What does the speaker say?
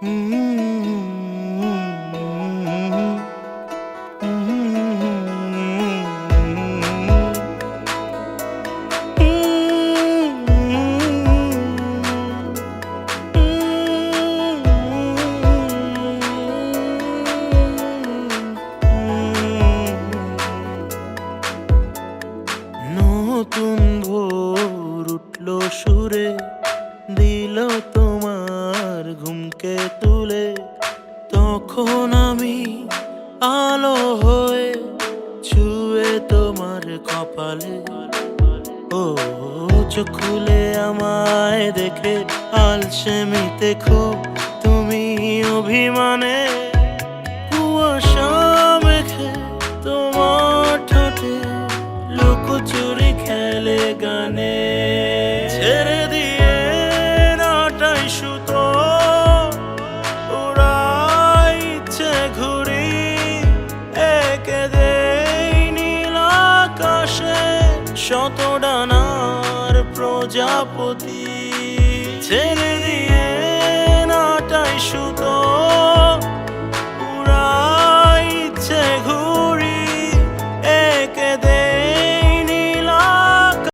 নতুন ভোর উঠল সুরে দিল তোমার ঘুমকে তুলে তখন আমি আলো হয়ে ছুঁয়ে তোমার কপালে। ও, চোখ খুলে আমায় দেখে আলসেমিতে খুব তুমি অভিমানে। কুয়াশা মেখে তোমার ঠোঁটে লুকোচুরি খেলে গানে। শত ডানার প্রজাপতি ছেড়ে দিয়ে নাটাই সুতো